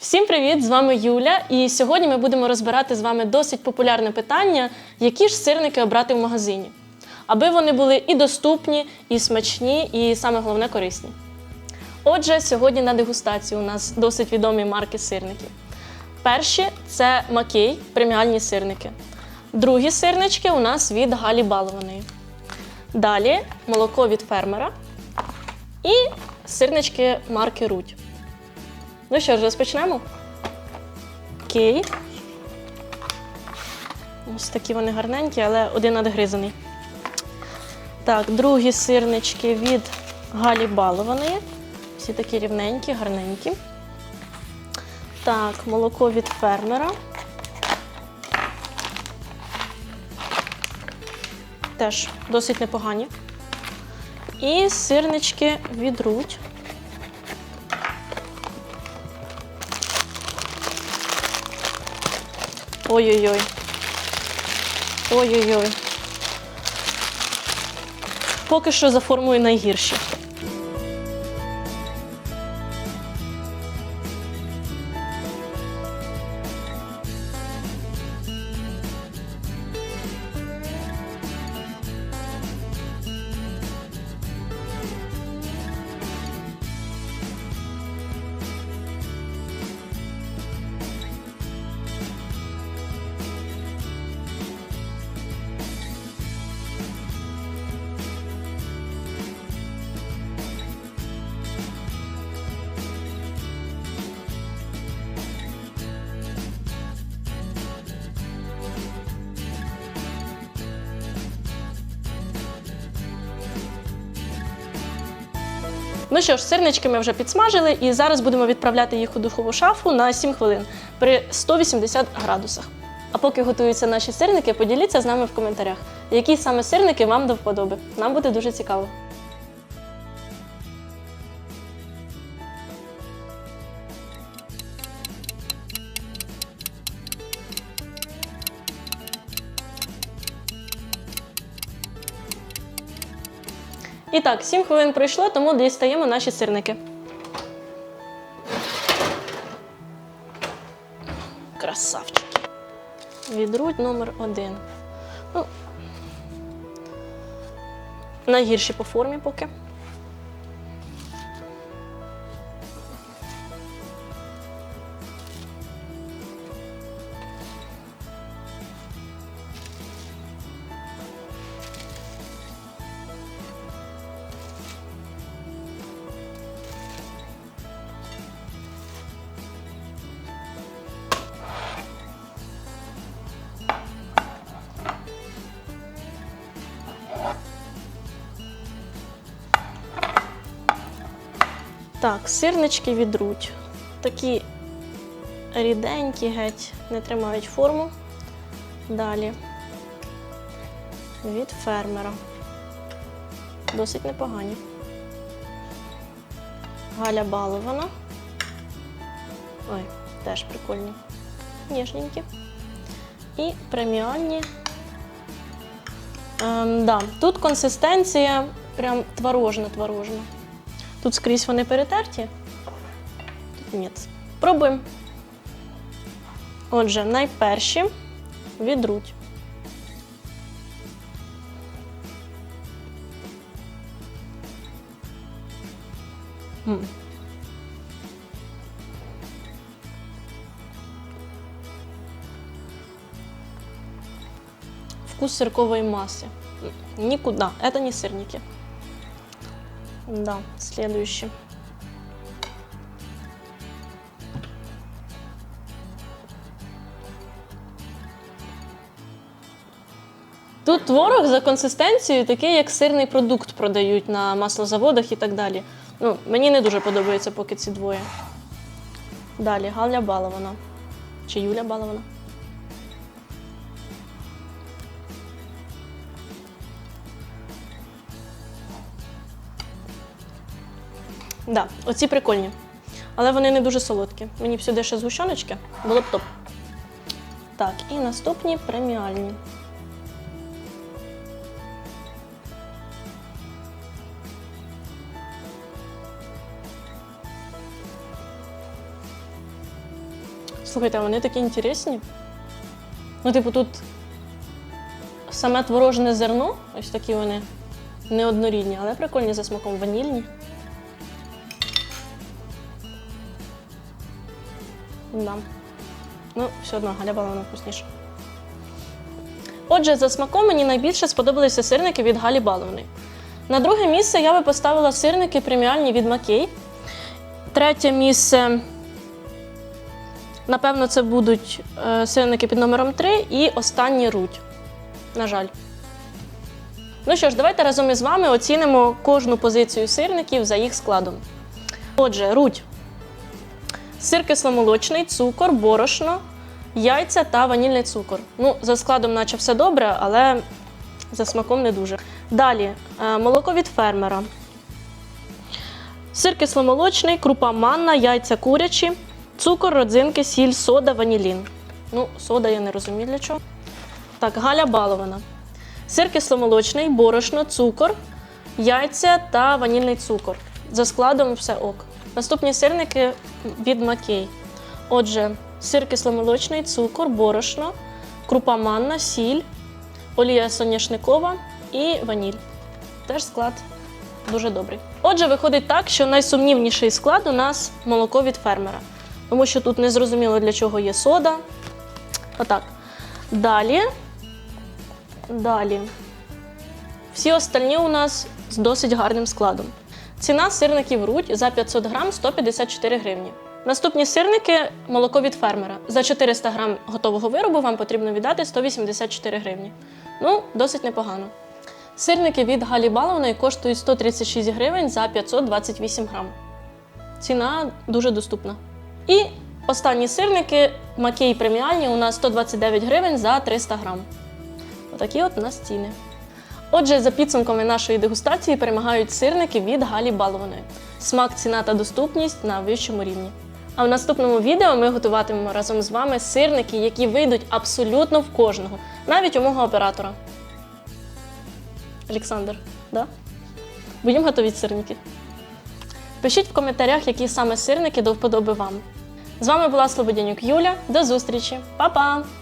Всім привіт! З вами Юля. І сьогодні ми будемо розбирати з вами досить популярне питання, які ж сирники обрати в магазині, аби вони були і доступні, і смачні, і саме головне корисні. Отже, сьогодні на дегустації у нас досить відомі марки сирників. Перші це Макей, преміальні сирники. Другі сирнички у нас від Галі Балованої. Далі молоко від фермера і сирнички марки Рудь. Ну що ж, розпочнемо? Окей. Ось такі вони гарненькі, але один надгризаний. Так, другі сирнички від Галі Балованої. Всі такі рівненькі, гарненькі. Так, молоко від фермера. Теж досить непогані. І сирнички від Рудь. Ой-ой-ой. Ой-ой-ой. Поки що заформую найгірше. Ну що ж, сирнички ми вже підсмажили, і зараз будемо відправляти їх у духову шафу на 7 хвилин при 180 градусах. А поки готуються наші сирники, поділіться з нами в коментарях, які саме сирники вам до вподоби. Нам буде дуже цікаво. І так, 7 хвилин пройшло, тому дістаємо наші сирники. Красавчики. Відруть номер один. Ну, найгірші по формі поки. Так, сирнички відруть. Такі ріденькі, геть, не тримають форму. Далі. Від фермера. Досить непогані. Галя балована. Ой, теж прикольні. Ніжненькі. І преміальні. Ем, да, тут консистенція прям творожна-творожна. Тут скрізь вони перетерті. Тут ні. Пробуємо. Отже, найперші відруть. М. Вкус сырковой массы. Никуда. Это не сырники. Да, следующий. Тут творог за консистенцією такий, як сирний продукт продають на маслозаводах і так далі. Ну, мені не дуже подобається поки ці двоє. Далі Галя Балована. Чи Юля Балована? Да, оці прикольні. Але вони не дуже солодкі. Мені б сюди ще згущеночки, було б топ. Так, і наступні преміальні. Слухайте, вони такі інтересні. Ну, типу, тут саме творожне зерно, ось такі вони неоднорідні, але прикольні за смаком ванільні. Да. Ну, все одно Галя Баловна вкусніша. Отже, за смаком мені найбільше сподобалися сирники від Галі Баловни. На друге місце я би поставила сирники преміальні від Макей. Третє місце, напевно, це будуть е, сирники під номером 3 і останній руть. На жаль. Ну що ж, давайте разом із вами оцінимо кожну позицію сирників за їх складом. Отже, руть. Сир кисломолочний, цукор, борошно, яйця та ванільний цукор. Ну, за складом, наче все добре, але за смаком не дуже. Далі е, молоко від фермера. Сир кисломолочний, крупа манна, яйця курячі, цукор, родзинки, сіль, сода, ванілін. Ну, сода я не розумію для чого. Так, Галя балована. Сир кисломолочний, борошно, цукор, яйця та ванільний цукор. За складом все ок. Наступні сирники від Макей. Отже, сир кисломолочний, цукор, борошно, крупа манна, сіль, олія соняшникова і ваніль. Теж склад дуже добрий. Отже, виходить так, що найсумнівніший склад у нас молоко від фермера. Тому що тут не зрозуміло, для чого є сода. Отак. Далі. Далі. Всі остальні у нас з досить гарним складом. Ціна сирників руть за 500 грам 154 гривні. Наступні сирники молоко від фермера. За 400 грам готового виробу вам потрібно віддати 184 гривні. Ну, досить непогано. Сирники від Галі Баловної коштують 136 гривень за 528 грам. Ціна дуже доступна. І останні сирники Макей преміальні у нас 129 гривень за 300 грам. Отакі от у нас ціни. Отже, за підсумками нашої дегустації перемагають сирники від Галі Балованої. Смак, ціна та доступність на вищому рівні. А в наступному відео ми готуватимемо разом з вами сирники, які вийдуть абсолютно в кожного, навіть у мого оператора. Олександр, да? Будемо готувати сирники. Пишіть в коментарях, які саме сирники до вподоби вам. З вами була Слободянюк Юля. До зустрічі, Па-па!